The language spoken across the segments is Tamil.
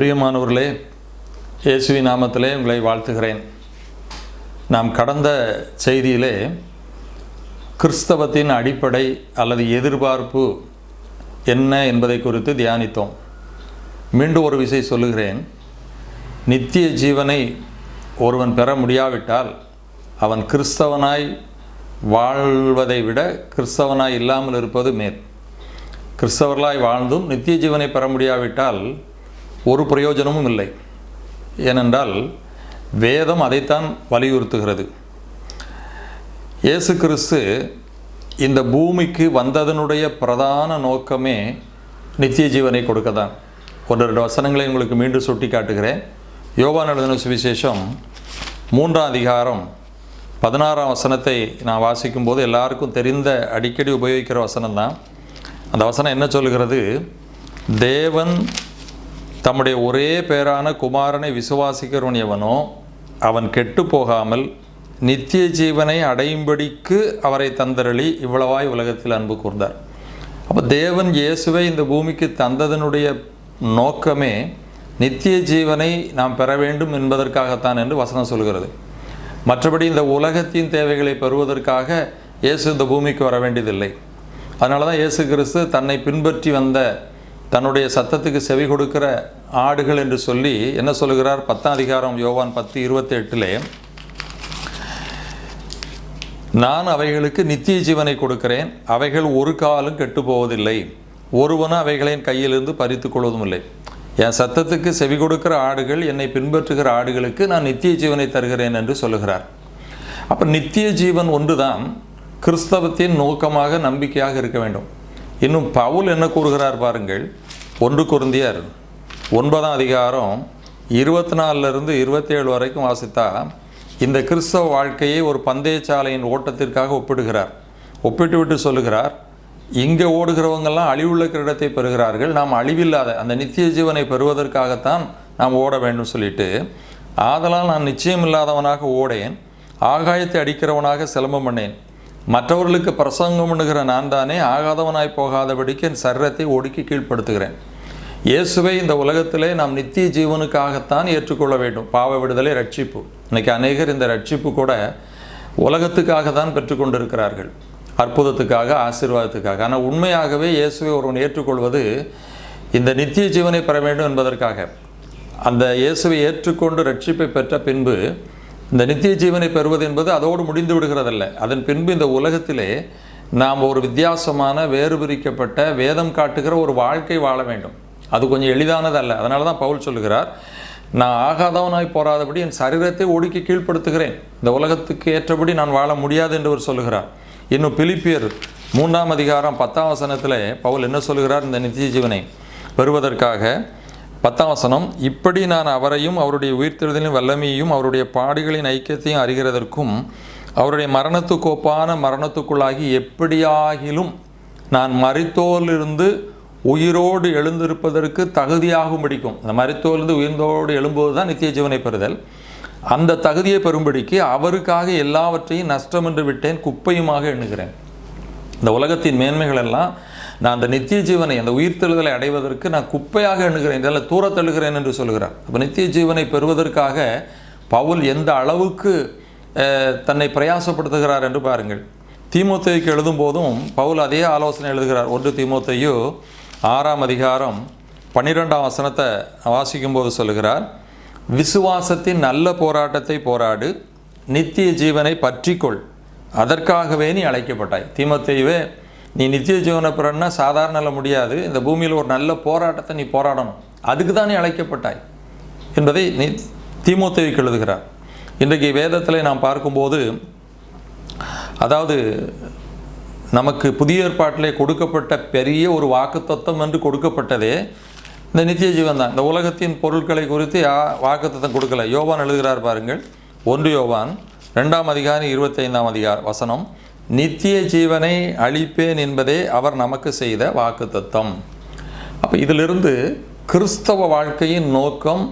பிரியமானவர்களே இயேசுவி நாமத்திலே உங்களை வாழ்த்துகிறேன். நாம் கடந்த செய்தியிலே கிறிஸ்தவத்தின் அடிப்படை அல்லது எதிர்பார்ப்பு என்ன என்பதை குறித்து தியானித்தோம். மீண்டும் ஒரு விஷயம் சொல்லுகிறேன். நித்திய ஜீவனை ஒருவன் பெற முடியாவிட்டால் அவன் கிறிஸ்தவனாய் வாழ்வதை விட கிறிஸ்தவனாய் இல்லாமல் இருப்பது மேல். கிறிஸ்தவர்களாய் வாழ்ந்தும் நித்திய ஜீவனை பெற முடியாவிட்டால் ஒரு பிரயோஜனமும் இல்லை. ஏனென்றால் வேதம் அதைத்தான் வலியுறுத்துகிறது. இயேசு கிறிஸ்து இந்த பூமிக்கு வந்ததனுடைய பிரதான நோக்கமே நித்திய ஜீவனை கொடுக்க தான் ஒன்று ரெண்டு வசனங்களை உங்களுக்கு மீண்டும் சுட்டி காட்டுகிறேன் யோகா எழுதின சுவிசேஷம் மூன்றாம் அதிகாரம் பதினாறாம் வசனத்தை நான் வாசிக்கும்போது எல்லாருக்கும் தெரிந்த அடிக்கடி உபயோகிக்கிற வசனம் தான் அந்த வசனம் என்ன சொல்கிறது தேவன் தம்முடைய ஒரே பேரான குமாரனை விசுவாசிக்கிறவன் எவனோ அவன் கெட்டு போகாமல் நித்திய ஜீவனை அடையும்படிக்கு அவரை தந்தரளி இவ்வளவாய் உலகத்தில் அன்பு கூர்ந்தார். அப்போ தேவன் இயேசுவை இந்த பூமிக்கு தந்ததனுடைய நோக்கமே நித்திய ஜீவனை நாம் பெற வேண்டும் என்பதற்காகத்தான் என்று வசனம் சொல்கிறது. மற்றபடி இந்த உலகத்தின் தேவைகளை பெறுவதற்காக இயேசு இந்த பூமிக்கு வர வேண்டியதில்லை. அதனால தான் இயேசு கிறிஸ்து தன்னை பின்பற்றி வந்த தன்னுடைய சத்தத்துக்கு செவி கொடுக்கிற ஆடுகள் என்று சொல்லி என்ன சொல்லுகிறார்? பத்தாம் அதிகாரம் யோவான் பத்து இருபத்தி எட்டிலே நான் அவைகளுக்கு நித்திய ஜீவனை கொடுக்கிறேன். அவைகள் ஒரு காலும் கெட்டு போவதில்லை ஒருவனும் அவைகளின் கையிலிருந்து பறித்து கொள்வதும் இல்லை என் சத்தத்துக்கு செவி கொடுக்கிற ஆடுகள் என்னை பின்பற்றுகிற ஆடுகளுக்கு நான் நித்திய ஜீவனை தருகிறேன் என்று சொல்லுகிறார். அப்போ நித்திய ஜீவன் ஒன்றுதான். கிறிஸ்தவத்தின் நோக்கமாக நம்பிக்கையாக இருக்க வேண்டும். இன்னும் பவுல் என்ன கூறுகிறார் பாருங்கள். ஒன்று குருந்தியர் ஒன்பதாம் அதிகாரம் இருபத்தி நாலுலேருந்து இருபத்தேழு வரைக்கும் வாசித்தா இந்த கிறிஸ்தவ வாழ்க்கையை ஒரு பந்தயச்சாலையின் ஓட்டத்திற்காக ஒப்பிடுகிறார். ஒப்பிட்டு விட்டு சொல்லுகிறார் இங்கே ஓடுகிறவங்கெல்லாம் அழிவுள்ள கிரீடத்தை பெறுகிறார்கள். நாம் அழிவில்லாத அந்த நித்திய ஜீவனை பெறுவதற்காகத்தான் நாம் ஓட வேண்டும் சொல்லிட்டு ஆதலால் நான் நிச்சயம் இல்லாதவனாக ஓடேன். ஆகாயத்தை அடிக்கிறவனாக சிலம்பம் பண்ணேன். மற்றவர்களுக்கு பிரசங்கம் பண்ணுகிற நான் தானே ஆகாதவனாய் போகாதபடிக்கு என் சரீரத்தை ஒடுக்கி கீழ்ப்படுத்துகிறேன். இயேசுவை இந்த உலகத்திலே நாம் நித்திய ஜீவனுக்காகத்தான் ஏற்றுக்கொள்ள வேண்டும். பாவ விடுதலை ரட்சிப்பு இன்னைக்கு அநேகர் இந்த ரட்சிப்பு கூட உலகத்துக்காக தான் பெற்றுக்கொண்டிருக்கிறார்கள். அற்புதத்துக்காக ஆசீர்வாதத்துக்காக. ஆனால் உண்மையாகவே இயேசுவை ஒருவன் ஏற்றுக்கொள்வது இந்த நித்திய ஜீவனை பெற வேண்டும் என்பதற்காக. அந்த இயேசுவை ஏற்றுக்கொண்டு ரட்சிப்பை பெற்ற பின்பு இந்த நித்திய ஜீவனை பெறுவது என்பது அதோடு முடிந்து விடுகிறதல்ல. அதன் பின்பு இந்த உலகத்திலே நாம் ஒரு வித்தியாசமான வேறுபிரிக்கப்பட்ட வேதம் காட்டுகிற ஒரு வாழ்க்கை வாழ வேண்டும். அது கொஞ்சம் எளிதானது அல்ல அதனால தான் பவுல் சொல்லுகிறார் நான் ஆகாதவனாய் போராதபடி என் சரீரத்தை ஒடுக்கி கீழ்ப்படுத்துகிறேன். இந்த உலகத்துக்கு ஏற்றபடி நான் வாழ முடியாது என்று அவர் சொல்லுகிறார். இன்னும் பிலிப்பியர் மூன்றாம் அதிகாரம் பத்தாம் வசனத்தில் பவுல் என்ன சொல்லுகிறார் இந்த நித்திய ஜீவனை? பெறுவதற்காக பத்தாம் வசனம் இப்படி நான் அவரையும் அவருடைய உயிர்த்தெழுதலின் வல்லமையையும் அவருடைய பாடுகளின் ஐக்கியத்தையும் அறிகிறதற்கும் அவருடைய மரணத்துக்கு ஒப்பான மரணத்துக்குள்ளாகி எப்படியாகிலும் நான் மறித்தோலிருந்து உயிரோடு எழுந்திருப்பதற்கு தகுதியாகவும் பிடிக்கும். அந்த மறித்தோலிருந்து உயிர்ந்தோடு எழும்போது தான் நித்திய ஜீவனை பெறுதல். அந்த தகுதியை பெறும்படிக்கு அவருக்காக எல்லாவற்றையும் நஷ்டம் என்று விட்டேன் குப்பையுமாக எண்ணுகிறேன். இந்த உலகத்தின் மேன்மைகள் எல்லாம் நான் அந்த நித்திய ஜீவனை அந்த உயிர்த்தெழுதலை அடைவதற்கு நான் குப்பையாக எண்ணுகிறேன் இதெல்லாம் தூர என்று சொல்கிறார். அப்போ நித்திய ஜீவனை பெறுவதற்காக பவுல் எந்த அளவுக்கு தன்னை பிரயாசப்படுத்துகிறார் என்று பாருங்கள். தீமோத்தைக்கு எழுதும் போதும் பவுல் அதே ஆலோசனை எழுதுகிறார். ஒன்று தீமோத்தையோ ஆறாம் அதிகாரம் பன்னிரெண்டாம் வசனத்தை வாசிக்கும்போது சொல்கிறார் சொல்லுகிறார் விசுவாசத்தின் நல்ல போராட்டத்தை போராடு நித்திய ஜீவனை பற்றிக்கொள். அதற்காகவே நீ அழைக்கப்பட்டாய். தீமத்தையவே நீ நித்திய ஜீவனை பெறன்னா சாதாரணல முடியாது. இந்த பூமியில் ஒரு நல்ல போராட்டத்தை நீ போராடணும். அதுக்கு தான் நீ அழைக்கப்பட்டாய். என்பதை நீ தீமோத்தேவிக்கு எழுதுகிறார். இன்றைக்கு வேதத்தில் நாம் பார்க்கும்போது அதாவது நமக்கு புதிய ஏற்பாட்டிலே கொடுக்கப்பட்ட பெரிய ஒரு வாக்கு தத்துவம் என்று கொடுக்கப்பட்டதே இந்த நித்திய ஜீவன் தான். இந்த உலகத்தின் பொருட்களை குறித்து யா வாக்கு தத்துவம் கொடுக்கல. யோவான் எழுதுகிறார் பாருங்கள். ஒன்று யோவான் ரெண்டாம் அதிகாரம் இருபத்தைந்தாம் அதிகார வசனம். நித்திய ஜீவனை அளிப்பேன் என்பதே அவர் நமக்கு செய்த வாக்கு தத்துவம் அப்போ இதிலிருந்து கிறிஸ்தவ வாழ்க்கையின் நோக்கம்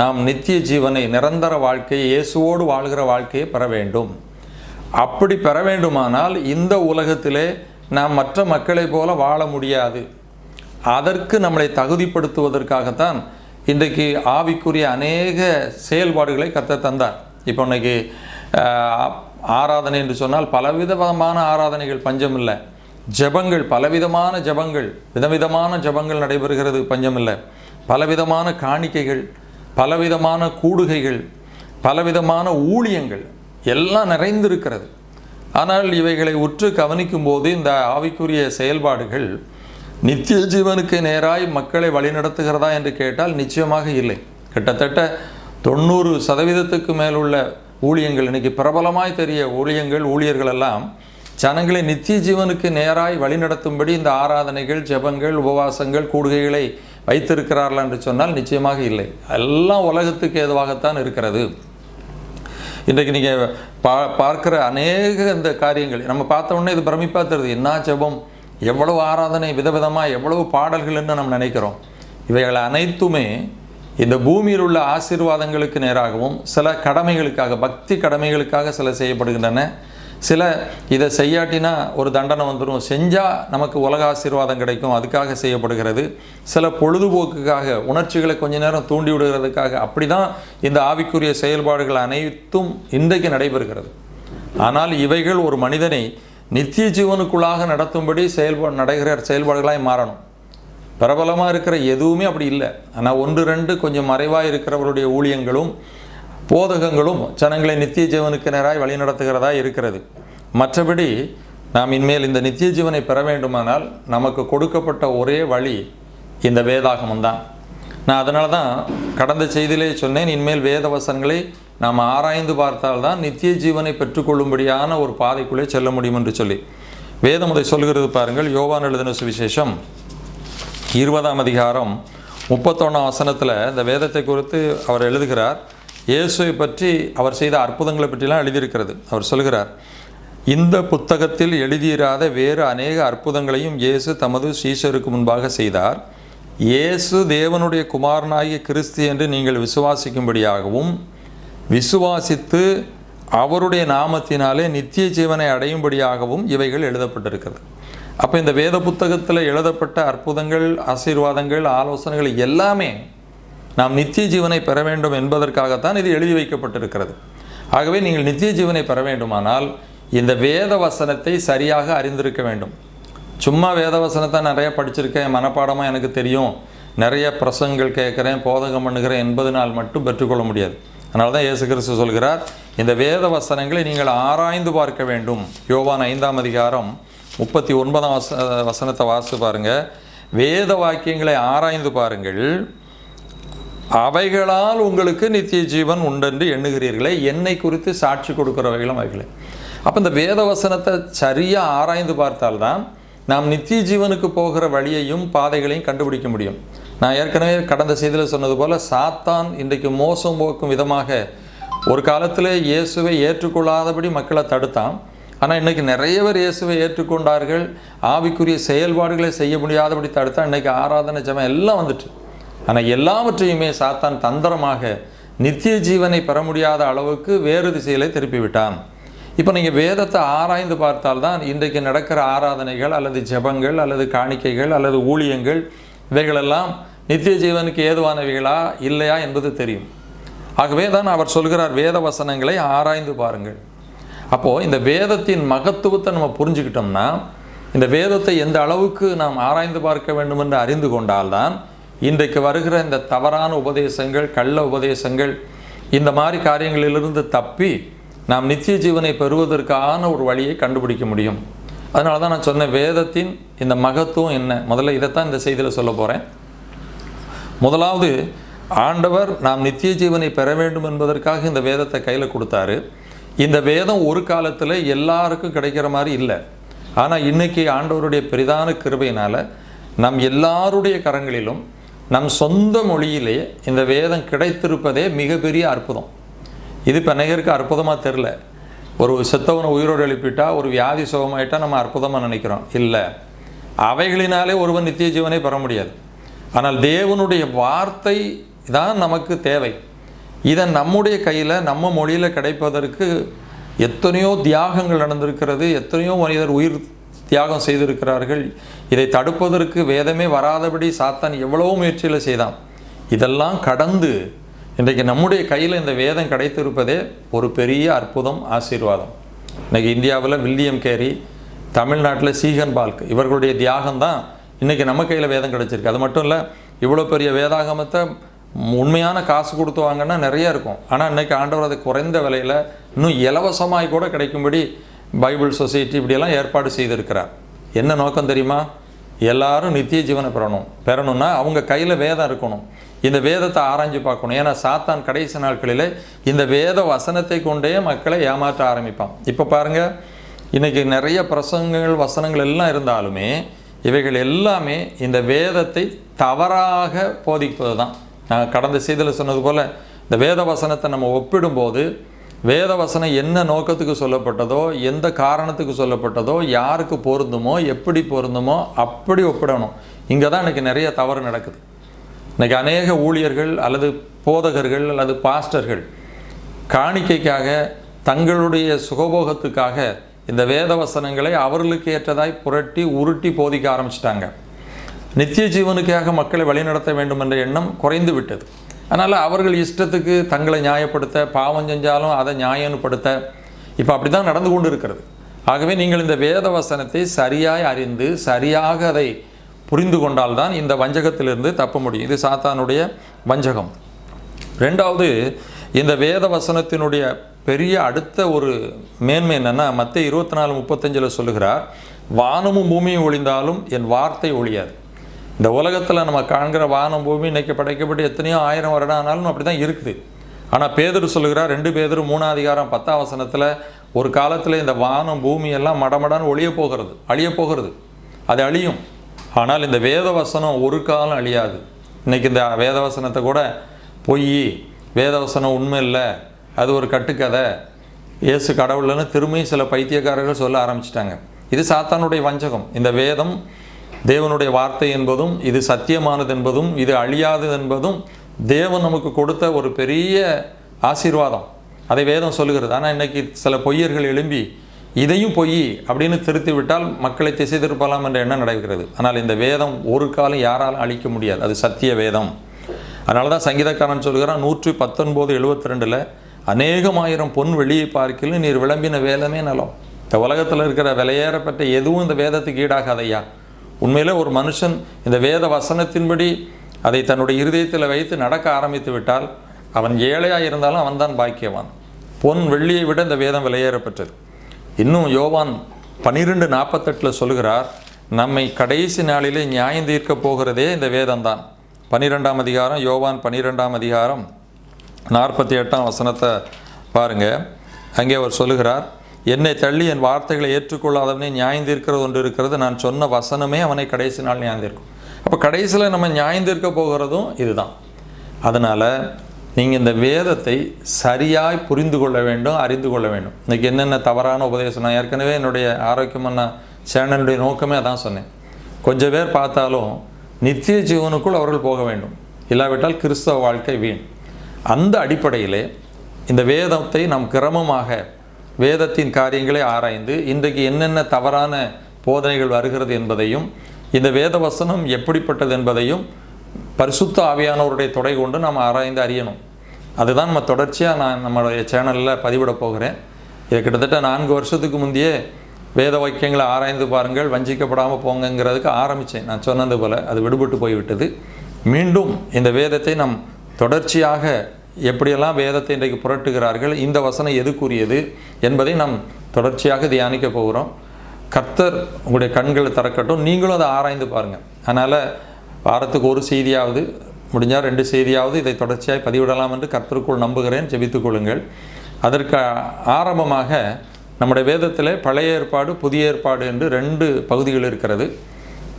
நாம் நித்திய ஜீவனை நிரந்தர வாழ்க்கையை இயேசுவோடு வாழ்கிற வாழ்க்கையை பெற வேண்டும். அப்படி பெற வேண்டுமானால் இந்த உலகத்திலே நாம் மற்ற மக்களைப் போல வாழ முடியாது. அதற்கு நம்மளை தகுதிப்படுத்துவதற்காகத்தான் இன்றைக்கு ஆவிக்குரிய அநேக செயல்பாடுகளை கர்த்தர் தந்தார். இப்போ இன்னைக்கு ஆராதனை என்று சொன்னால் பலவிதமான ஆராதனைகள் பஞ்சம் இல்லை ஜெபங்கள் பலவிதமான ஜெபங்கள் விதவிதமான ஜெபங்கள் நடைபெறுகிறது பஞ்சம் இல்லை பலவிதமான காணிக்கைகள் பலவிதமான கூடுகைகள் பலவிதமான ஊழியங்கள் எல்லாம் நிறைந்திருக்கிறது. ஆனால் இவைகளை உற்று கவனிக்கும் போது இந்த ஆவிக்குரிய செயல்பாடுகள் நித்திய ஜீவனுக்கு நேராய் மக்களை வழிநடத்துகிறதா என்று கேட்டால் நிச்சயமாக இல்லை. கிட்டத்தட்ட தொண்ணூறு சதவீதத்துக்கு மேலுள்ள ஊழியங்கள் இன்னைக்கு பிரபலமாய் தெரிய ஊழியங்கள் ஊழியர்கள் எல்லாம் ஜனங்களை நித்திய ஜீவனுக்கு நேராய் வழிநடத்தும்படி இந்த ஆராதனைகள் ஜெபங்கள் உபவாசங்கள் கூடுகைகளை வைத்திருக்கிறார்களா என்று சொன்னால் நிச்சயமாக இல்லை. எல்லாம் உலகத்துக்கு ஏதுவாகத்தான் இருக்கிறது. இன்றைக்கு நீங்கள் பா பார்க்குற அநேக இந்த காரியங்கள் நம்ம பார்த்த உடனே இது பிரமிப்பாக தருது என்ன ஜபம்? எவ்வளவு ஆராதனை விதவிதமாக எவ்வளவு பாடல்கள்னு நம்ம நினைக்கிறோம்? இவைகள் அனைத்துமே இந்த பூமியில் உள்ள ஆசீர்வாதங்களுக்கு நேராகவும் சில கடமைகளுக்காக பக்தி கடமைகளுக்காக சில செய்யப்படுகின்றன. சில இதை செய்யாட்டினா ஒரு தண்டனை வந்துடும் செஞ்சால் நமக்கு உலக ஆசீர்வாதம் கிடைக்கும். அதுக்காக செய்யப்படுகிறது. சில பொழுதுபோக்குக்காக உணர்ச்சிகளை கொஞ்ச நேரம் தூண்டி விடுகிறதுக்காக அப்படி தான் இந்த ஆவிக்குரிய செயல்பாடுகள் அனைத்தும் இன்றைக்கு நடைபெறுகிறது. ஆனால் இவைகள் ஒரு மனிதனை நித்திய ஜீவனுக்குள்ளாக நடத்தும்படி செயல்பாடு நடைகிற செயல்பாடுகளாய் மாறணும். பிரபலமாக இருக்கிற எதுவுமே அப்படி இல்லை. ஆனால் ஒன்று ரெண்டு கொஞ்சம் மறைவாக இருக்கிறவருடைய ஊழியங்களும் போதகங்களும் ஜனங்களை நித்திய ஜீவனுக்கு நேராய் வழிநடத்துகிறதா இருக்கிறது. மற்றபடி நாம் இனிமேல் இந்த நித்திய ஜீவனை பெற வேண்டுமானால் நமக்கு கொடுக்கப்பட்ட ஒரே வழி இந்த வேதாகமம் தான் நான் அதனால தான் கடந்த செய்தியிலே சொன்னேன் இனிமேல் வேத வசனங்களை நாம் ஆராய்ந்து பார்த்தால்தான் நித்திய ஜீவனை பெற்றுக்கொள்ளும்படியான ஒரு பாதைக்குள்ளே செல்ல முடியும் என்று சொல்லி. வேதம் அதை சொல்கிறது பாருங்கள் யோவான் எழுதின சுவிசேஷம் இருபதாம் அதிகாரம் முப்பத்தொன்னாம் வசனத்தில் இந்த வேதத்தை குறித்து அவர் எழுதுகிறார். இயேசுவை பற்றி அவர் செய்த அற்புதங்களை பற்றிலாம் எழுதியிருக்கிறது. அவர் சொல்கிறார் இந்த புத்தகத்தில் எழுதியிராத வேறு அநேக அற்புதங்களையும் இயேசு தமது சீஷருக்கு முன்பாக செய்தார். இயேசு தேவனுடைய குமாரனாகிய கிறிஸ்து என்று நீங்கள் விசுவாசிக்கும்படியாகவும் விசுவாசித்து அவருடைய நாமத்தினாலே நித்திய ஜீவனை அடையும்படியாகவும் இவைகள் எழுதப்பட்டிருக்கிறது. அப்போ இந்த வேத புத்தகத்தில் எழுதப்பட்ட அற்புதங்கள் ஆசீர்வாதங்கள் ஆலோசனைகள் எல்லாமே நாம் நித்திய ஜீவனை பெற வேண்டும் என்பதற்காகத்தான் இது எழுதி வைக்கப்பட்டிருக்கிறது. ஆகவே நீங்கள் நித்திய ஜீவனை பெற வேண்டுமானால் இந்த வேத வசனத்தை சரியாக அறிந்திருக்க வேண்டும். சும்மா வேத வசனத்தை நிறைய படிச்சிருக்கேன் மனப்பாடமாக எனக்கு தெரியும். நிறைய பிரசங்கள் கேட்குறேன் போதகம் பண்ணுகிறேன் என்பது நாள் மட்டும் பெற்றுக்கொள்ள முடியாது. அதனால தான் இயேசு கிறிஸ்து சொல்கிறார் இந்த வேத வசனங்களை நீங்கள் ஆராய்ந்து பார்க்க வேண்டும். யோவான் ஐந்தாம் அதிகாரம் முப்பத்தி ஒன்பதாம் வச வசனத்தை வாசித்து பாருங்கள் வேத வாக்கியங்களை ஆராய்ந்து பாருங்கள். அவைகளால் உங்களுக்கு நித்திய ஜீவன் உண்டென்று எண்ணுகிறீர்களே என்னை குறித்து சாட்சி கொடுக்கிறவைகளும் அவைகளே. அப்போ இந்த வேத வசனத்தை சரியாக ஆராய்ந்து பார்த்தால்தான் நாம் நித்திய ஜீவனுக்கு போகிற வழியையும் பாதைகளையும் கண்டுபிடிக்க முடியும். நான் ஏற்கனவே கடந்த செய்தியில் சொன்னது போல் சாத்தான் இன்றைக்கு மோசம் போக்கும் விதமாக ஒரு காலத்தில் இயேசுவை ஏற்றுக்கொள்ளாதபடி மக்களை தடுத்தான். ஆனால் இன்றைக்கி நிறைய பேர் இயேசுவை ஏற்றுக்கொண்டார்கள் ஆவிக்குரிய செயல்பாடுகளை செய்ய முடியாதபடி தடுத்தால் இன்றைக்கி ஆராதனை ஜெபம் எல்லாம் வந்துட்டு. ஆனால் எல்லாவற்றையுமே சாத்தான் தந்திரமாக நித்திய ஜீவனை பெற முடியாத அளவுக்கு வேறு திசையிலே திருப்பி விட்டான் இப்போ நீங்கள் வேதத்தை ஆராய்ந்து பார்த்தால்தான் இன்றைக்கு நடக்கிற ஆராதனைகள் அல்லது ஜெபங்கள் அல்லது காணிக்கைகள் அல்லது ஊழியங்கள் இவைகளெல்லாம் நித்திய ஜீவனுக்கு ஏதுவானவைகளா இல்லையா என்பது தெரியும். ஆகவே தான் அவர் சொல்கிறார் வேத வசனங்களை ஆராய்ந்து பாருங்கள். அப்போது இந்த வேதத்தின் மகத்துவத்தை நம்ம புரிஞ்சுக்கிட்டோம்னா இந்த வேதத்தை எந்த அளவுக்கு நாம் ஆராய்ந்து பார்க்க வேண்டும் என்று அறிந்து கொண்டால்தான் இன்றைக்கு வருகிற இந்த தவறான உபதேசங்கள் கள்ள உபதேசங்கள் இந்த மாதிரி காரியங்களிலிருந்து தப்பி நாம் நித்திய ஜீவனை பெறுவதற்கான ஒரு வழியை கண்டுபிடிக்க முடியும். அதனால தான் நான் சொன்னேன் வேதத்தின் இந்த மகத்துவம் என்ன? முதல்ல இதைத்தான் இந்த செய்தியில் சொல்ல போகிறேன் முதலாவது ஆண்டவர் நாம் நித்திய ஜீவனை பெற வேண்டும் என்பதற்காக இந்த வேதத்தை கையில் கொடுத்தாரு. இந்த வேதம் ஒரு காலத்தில் எல்லாருக்கும் கிடைக்கிற மாதிரி இல்லை. ஆனால் இன்னைக்கு ஆண்டவருடைய பெரிதான கிருபையினால் நம் எல்லாருடைய கரங்களிலும் நம் சொந்த மொழியிலே இந்த வேதம் கிடைத்திருப்பதே மிகப்பெரிய அற்புதம். இது இப்போ அநேகருக்கு அற்புதமாக தெரில ஒரு செத்தவனை உயிரோடு எழுப்பிட்டா ஒரு வியாதி சுகமாயிட்டா நம்ம அற்புதமாக நினைக்கிறோம். இல்லை. அவைகளினாலே ஒருவன் நித்திய ஜீவனை பெற முடியாது. ஆனால் தேவனுடைய வார்த்தை தான் நமக்கு தேவை. இதை நம்முடைய கையில் நம்ம மொழியில் கிடைப்பதற்கு எத்தனையோ தியாகங்கள் நடந்திருக்கிறது எத்தனையோ மனிதர் உயிர் தியாகம் செய்திருக்கிறார்கள். இதை தடுப்பதற்கு வேதமே வராதபடி சாத்தான் எவ்வளவோ முயற்சியில் செய்தான். இதெல்லாம் கடந்து இன்றைக்கு நம்முடைய கையில் இந்த வேதம் கிடைத்திருப்பதே ஒரு பெரிய அற்புதம் ஆசீர்வாதம். இன்றைக்கி இந்தியாவில் வில்லியம் கேரி தமிழ்நாட்டில் சீகன் பால்க் இவர்களுடைய தியாகம் தான் இன்றைக்கி நம்ம கையில் வேதம் கிடைச்சிருக்கு. அது மட்டும் இல்லை இவ்வளோ பெரிய வேதாகமத்தை உண்மையான காசு கொடுத்து வாங்கன்னா நிறைய இருக்கும். ஆனால் இன்றைக்கி ஆண்டவர் அதை குறைந்த விலையில் இன்னும் இலவசமாய் கூட கிடைக்கும்படி பைபிள் சொசைட்டி இப்படியெல்லாம் ஏற்பாடு செய்திருக்கிறார். என்ன நோக்கம் தெரியுமா? எல்லாரும் நித்திய ஜீவனை பெறணும். பெறணும்னா அவங்க கையில் வேதம் இருக்கணும். இந்த வேதத்தை ஆராய்ஞ்சு பார்க்கணும். ஏன்னா சாத்தான் கடைசி நாட்களில் இந்த வேத வசனத்தை கொண்டே மக்களை ஏமாற்ற ஆரம்பிப்பான். இப்போ பாருங்கள் இன்றைக்கி நிறைய பிரசங்கங்கள் வசனங்கள் எல்லாம் இருந்தாலுமே இவைகள் எல்லாமே இந்த வேதத்தை தவறாக போதிப்பது தான் நான் கடந்த செய்தியில் சொன்னது போல் இந்த வேத வசனத்தை நம்ம ஒப்பிடும்போது வேத வசனம் என்ன நோக்கத்துக்கு சொல்லப்பட்டதோ எந்த காரணத்துக்கு சொல்லப்பட்டதோ யாருக்கு பொருந்துமோ எப்படி பொருந்துமோ அப்படி ஒப்பிடணும். இங்கே தான் இன்றைக்கி நிறைய தவறு நடக்குது. இன்றைக்கி அநேக ஊழியர்கள் அல்லது போதகர்கள் அல்லது பாஸ்டர்கள் காணிக்கைக்காக தங்களுடைய சுகபோகத்துக்காக இந்த வேத வசனங்களை அவர்களுக்கு ஏற்றதாய் புரட்டி உருட்டி போதிக்க ஆரம்பிச்சிட்டாங்க. நித்திய ஜீவனுக்காக மக்களை வழிநடத்த வேண்டும் என்ற எண்ணம் குறைந்து விட்டது. அதனால் அவர்கள் இஷ்டத்துக்கு தங்களை நியாயப்படுத்த பாவம் செஞ்சாலும் அதை நியாயப்படுத்த. இப்போ அப்படி தான் நடந்து கொண்டு இருக்கிறது ஆகவே நீங்கள் இந்த வேத வசனத்தை சரியாய் அறிந்து சரியாக அதை புரிந்து கொண்டால்தான் இந்த வஞ்சகத்திலிருந்து தப்ப முடியும். இது சாத்தானுடைய வஞ்சகம். ரெண்டாவது இந்த வேத வசனத்தினுடைய பெரிய அடுத்த ஒரு மேன்மை என்னென்னா மற்ற இருபத்தி நாலு முப்பத்தஞ்சில் சொல்லுகிறார் வானமும் பூமியும் ஒளிந்தாலும் என் வார்த்தை ஒழியாது. இந்த உலகத்தில் நம்ம காண்கிற வானம் பூமி இன்றைக்கி படைக்கப்பட்டு எத்தனையோ ஆயிரம் வருடம் ஆனாலும் அப்படி தான் இருக்குது. ஆனால் பேதர் சொல்லுகிறார் ரெண்டு பேதர் மூணாம் அதிகாரம் பத்தாம் வசனத்தில் ஒரு காலத்தில் இந்த வானம் பூமி எல்லாம் மடமடான்னு ஒளிய போகிறது அழிய போகிறது. அது அழியும். ஆனால் இந்த வேத வசனம் ஒரு காலம் அழியாது. இன்றைக்கி இந்த வேத வசனத்தை கூட பொய் வேதவசனம் உண்மை இல்லை அது ஒரு கட்டுக்கதை. இயேசு கடவுள்னு திரும்பியும் சில பைத்தியக்காரர்கள் சொல்ல ஆரம்பிச்சிட்டாங்க. இது சாத்தானுடைய வஞ்சகம். இந்த வேதம் தேவனுடைய வார்த்தை என்பதும் இது சத்தியமானது என்பதும் இது அழியாதது என்பதும் தேவன் நமக்கு கொடுத்த ஒரு பெரிய ஆசீர்வாதம். அதை வேதம் சொல்லுகிறது. ஆனால் இன்றைக்கி சில பொய்யர்கள் எழும்பி இதையும் பொய் அப்படின்னு திருத்தி விட்டால் மக்களை திசை திருப்பலாம் என்ற எண்ணம் நடக்கிறது. ஆனால் இந்த வேதம் ஒரு காலம் யாராலும் அழிக்க முடியாது. அது சத்திய வேதம். அதனால தான் சங்கீதக்காரன் சொல்கிறான் நூற்றி பத்தொன்பது எழுபத்தி ரெண்டில் அநேகமாயிரம் பொன் வெளியை பார்க்கலும் நீர் விளம்பின வேதமே நலம். இந்த உலகத்தில் இருக்கிற விலையேறப்பட்ட எதுவும் இந்த வேதத்துக்கு ஈடாகாதையா உண்மையிலே ஒரு மனுஷன் இந்த வேத வசனத்தின்படி அதை தன்னுடைய இருதயத்தில் வைத்து நடக்க ஆரம்பித்து விட்டால் அவன் ஏழையாக இருந்தாலும் அவன்தான் பாக்கியவான். பொன் வெள்ளியை விட இந்த வேதம் விலையேறப்பட்டது இன்னும் யோவான் பன்னிரெண்டு நாற்பத்தெட்டில் சொல்கிறார் நம்மை கடைசி நாளிலே நியாயம் தீர்க்க போகிறதே இந்த வேதம்தான். பன்னிரெண்டாம் அதிகாரம் யோவான் பன்னிரெண்டாம் அதிகாரம் நாற்பத்தி எட்டாம் வசனத்தை பாருங்க. அங்கே அவர் சொல்லுகிறார் என்னை தள்ளி என் வார்த்தைகளை ஏற்றுக்கொள்ளாதவனை நியாயந்திருக்கிறது ஒன்று இருக்கிறது. நான் சொன்ன வசனமே அவனை கடைசி நாள் நியாயந்தீர்க்கும் அப்போ கடைசியில் நம்ம நியாயந்திருக்க போகிறதும் இதுதான். அதனால் நீங்கள் இந்த வேதத்தை சரியாய் புரிந்து கொள்ள வேண்டும் அறிந்து கொள்ள வேண்டும். இன்றைக்கி என்னென்ன தவறான உபதேசம்? நான் ஏற்கனவே என்னுடைய ஆரோக்கியமான சேனலுடைய நோக்கமே அதான் சொன்னேன். கொஞ்சம் பேர் பார்த்தாலும் நித்திய ஜீவனுக்குள் அவர்கள் போக வேண்டும். இல்லாவிட்டால் கிறிஸ்தவ வாழ்க்கை வீண். அந்த அடிப்படையிலே இந்த வேதத்தை நாம் கிரமமாக வேதத்தின் காரியங்களை ஆராய்ந்து இன்றைக்கு என்னென்ன தவறான போதனைகள் வருகிறது என்பதையும் இந்த வேத வசனம் எப்படிப்பட்டது என்பதையும் பரிசுத்த ஆவியானவருடைய தொடை கொண்டு நாம் ஆராய்ந்து அறியணும். அதுதான் நம்ம தொடர்ச்சியாக நான் நம்மளுடைய சேனலில் பதிவிட போகிறேன். இது கிட்டத்தட்ட நான்கு வருஷத்துக்கு முந்தையே வேத வாக்கியங்களை ஆராய்ந்து பாருங்கள் வஞ்சிக்கப்படாமல் போங்கங்கிறதுக்கு ஆரம்பித்தேன் நான் சொன்னது போல் அது விடுபட்டு போய்விட்டது. மீண்டும் இந்த வேதத்தை நாம் தொடர்ச்சியாக எப்படியெல்லாம் வேதத்தை இன்றைக்கு புரட்டுகிறார்கள் இந்த வசனம் எதுக்குரியது என்பதை நாம் தொடர்ச்சியாக தியானிக்க போகிறோம். கர்த்தர் உங்களுடைய கண்களை திறக்கட்டும். நீங்களும் அதை ஆராய்ந்து பாருங்கள் அதனால் வாரத்துக்கு ஒரு செய்தியாவது முடிஞ்சால் ரெண்டு செய்தியாவது இதை தொடர்ச்சியாக பதிவிடலாம் என்று கர்த்தருக்குள் நம்புகிறேன். ஜெபித்துக்கொள்ளுங்கள் அதற்கு ஆரம்பமாக நம்முடைய வேதத்தில் பழைய ஏற்பாடு புதிய ஏற்பாடு என்று ரெண்டு பகுதிகள் இருக்கிறது.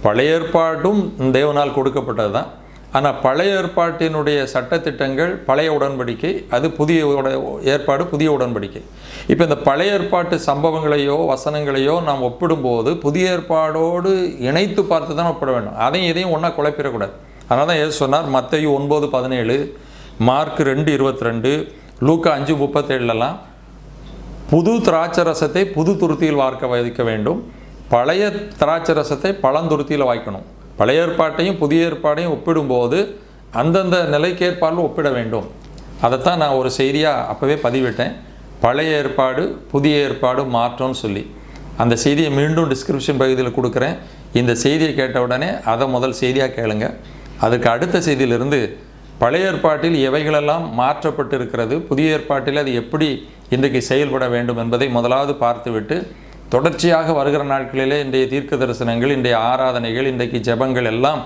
பழைய ஏற்பாடும் தேவனால் கொடுக்கப்பட்டது தான் ஆனால் பழைய ஏற்பாட்டினுடைய சட்டத்திட்டங்கள் பழைய உடன்படிக்கை அது புதிய உட- ஏற்பாடு புதிய உடன்படிக்கை. இப்போ இந்த பழைய ஏற்பாட்டு சம்பவங்களையோ வசனங்களையோ நாம் ஒப்பிடும்போது புதிய ஏற்பாடோடு இணைத்து பார்த்து தான் ஒப்பிட வேண்டும். அதையும் இதையும் ஒன்றா குழப்பிடக்கூடாது. அதனால தான் ஏது சொன்னார் மத்தேயு ஒன்பது பதினேழு மார்க் ரெண்டு இருபத்தி ரெண்டு லூக்கா அஞ்சு முப்பத்தேழுலலாம் புது திராட்சை ரசத்தை புது துருத்தியில் வார்க்க வைக்க வேண்டும். பழைய திராட்சை ரசத்தை பழந்துருத்தியில் வாய்க்கணும். பழைய ஏற்பாட்டையும் புதிய ஏற்பாடையும் ஒப்பிடும்போது அந்தந்த நிலைக்கேற்பாடில் ஒப்பிட வேண்டும். அதைத்தான் நான் ஒரு செய்தியாக அப்போவே பதிவிட்டேன். பழைய ஏற்பாடு புதிய ஏற்பாடு மாற்றம்னு சொல்லி. அந்த செய்தியை மீண்டும் டிஸ்கிரிப்ஷன் பகுதியில் கொடுக்குறேன். இந்த செய்தியை கேட்ட உடனே அதை முதல் செய்தியாக கேளுங்க. அதுக்கு அடுத்த செய்தியிலிருந்து பழைய ஏற்பாட்டில் எவைகளெல்லாம் மாற்றப்பட்டு இருக்கிறது புதிய ஏற்பாட்டில் அது எப்படி இன்றைக்கு செயல்பட வேண்டும் என்பதை முதலாவது பார்த்துவிட்டு தொடர்ச்சியாக வருகிற நாட்களிலே இன்றைய தீர்க்க தரிசனங்கள் இன்றைய ஆராதனைகள் இன்றைக்கு ஜெபங்கள் எல்லாம்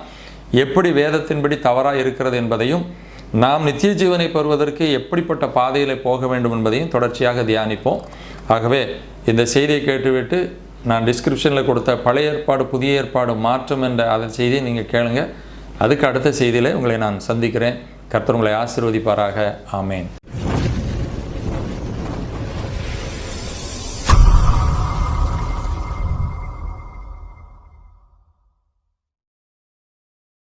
எப்படி வேதத்தின்படி தவறாக இருக்கிறது என்பதையும் நாம் நித்திய ஜீவனை பெறுவதற்கு எப்படிப்பட்ட பாதையில் போக வேண்டும் என்பதையும் தொடர்ச்சியாக தியானிப்போம். ஆகவே இந்த செய்தியை கேட்டுவிட்டு நான் டிஸ்கிரிப்ஷனில் கொடுத்த பழைய ஏற்பாடு புதிய ஏற்பாடு மாற்றம் என்ற அதன் செய்தியை நீங்கள் கேளுங்க. அதுக்கு அடுத்த செய்தியில் உங்களை நான் சந்திக்கிறேன். கர்த்தர் உங்களை ஆசீர்வதிப்பாராக. ஆமேன்.